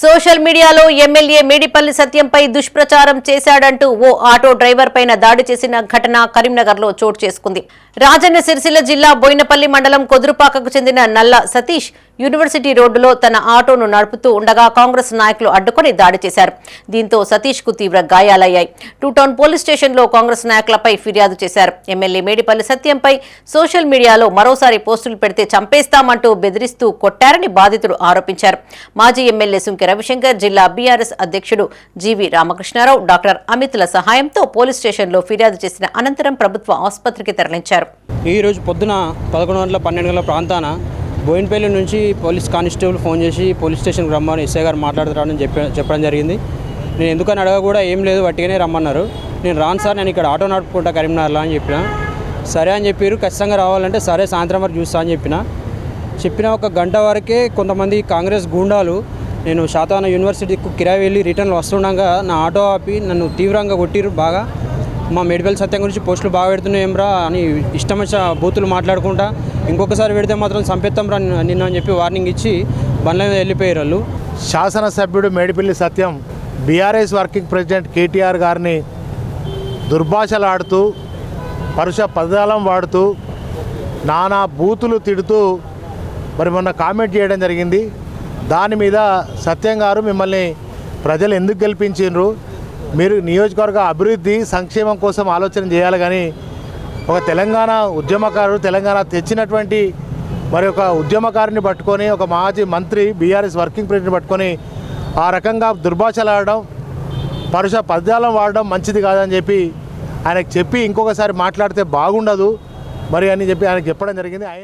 Social మీడియాలో MLA Medipalli సత్యంపై దుష్ప్రచారం చేశాడంటూ ఓ auto driver పైన దాడి చేసిన ఘటన కరీంనగర్లో చోటు చేసుకుంది. రాజన్న సిరిసిల్ల జిల్లా బోయినపల్లి మండలం కొదురుపాకకు చెందిన నల్ల సతీష్ యూనివర్సిటీ రోడ్డులో తన ఆటోను నడుపుతూ ఉండగా కాంగ్రెస్ నాయకులు అడ్డుకొని దాడి చేశారు. దీంతో సతీష్కు తీవ్ర గాయాలయ్యాయి. టూ టౌన్ పోలీస్ స్టేషన్లో కాంగ్రెస్ నాయకులపై ఫిర్యాదు చేశారు. ఎమ్మెల్యే మేడిపల్లి సత్యంపై సోషల్ మీడియాలో మరోసారి పోస్టులు పెడితే చంపేస్తామంటూ బెదిరిస్తూ కొట్టారని బాధితుడు ఆరోపించారు. మాజీ ఎమ్మెల్యే సుంకె రవిశంకర్ జిల్లా బీఆర్ఎస్ అధ్యక్షుడు జీవి రామకృష్ణారావు డాక్టర్ అమిత్ల సహాయంతో పోలీస్ స్టేషన్లో ఫిర్యాదు చేసిన అనంతరం ప్రభుత్వ ఆసుపత్రికి తరలించారు. ఈరోజు పొద్దున పదకొండు గంటల పన్నెండు గంటల ప్రాంతాన బోయినపల్లి నుంచి పోలీస్ కానిస్టేబుల్ ఫోన్ చేసి పోలీస్ స్టేషన్కి రమ్మని ఎస్ఐ గారు మాట్లాడుతారని చెప్ప చెప్పడం జరిగింది. నేను ఎందుకని అడగ కూడా ఏం లేదు వట్టిగానే రమ్మన్నారు. నేను రాను సార్ నేను ఇక్కడ ఆటో నడుపుకుంటా కరీంనగర్లో అని చెప్పిన. సరే అని చెప్పారు ఖచ్చితంగా రావాలంటే సరే సాయంత్రం వరకు చూస్తా అని చెప్పిన. చెప్పిన ఒక గంట వరకే కొంతమంది కాంగ్రెస్ గూండాలు నేను శాతాన యూనివర్సిటీకి కిరాయి వెళ్ళి రిటర్న్ వస్తుండగా నా ఆటో ఆపి నన్ను తీవ్రంగా కొట్టిరు బాగా. మా మెడికల్ సత్యం గురించి పోస్టులు బాగా పెడుతున్నాయి రా అని ఇష్టం వచ్చిన బూతులు మాట్లాడుకుంటా ఇంకొకసారి పెడితే మాత్రం చంపేస్తాం రా నిన్న అని చెప్పి వార్నింగ్ ఇచ్చి బండ్ల మీద వెళ్ళిపోయారు వాళ్ళు. శాసనసభ్యుడు Medipalli Satyam BRS working president KTR గారిని దుర్భాషలాడుతూ పరుష పదజాలం వాడుతూ నానా బూతులు తిడుతూ మరి మొన్న కామెంట్ చేయడం జరిగింది. దాని మీద సత్యం గారు మిమ్మల్ని ప్రజలు ఎందుకు గెలిపించిండ్రు? మీరు నియోజకవర్గ అభివృద్ధి సంక్షేమం కోసం ఆలోచన చేయాలి కానీ ఒక తెలంగాణ ఉద్యమకారుడు తెలంగాణ తెచ్చినటువంటి మరి ఒక ఉద్యమకారుని పట్టుకొని ఒక మాజీ మంత్రి బీఆర్ఎస్ వర్కింగ్ ప్రెసిడెంట్ పట్టుకొని ఆ రకంగా దుర్భాషలాడడం పరుష పద్యాలం వాడడం మంచిది కాదని చెప్పి ఆయనకు చెప్పి ఇంకొకసారి మాట్లాడితే బాగుండదు మరి అని చెప్పి ఆయనకు చెప్పడం జరిగింది. ఆయన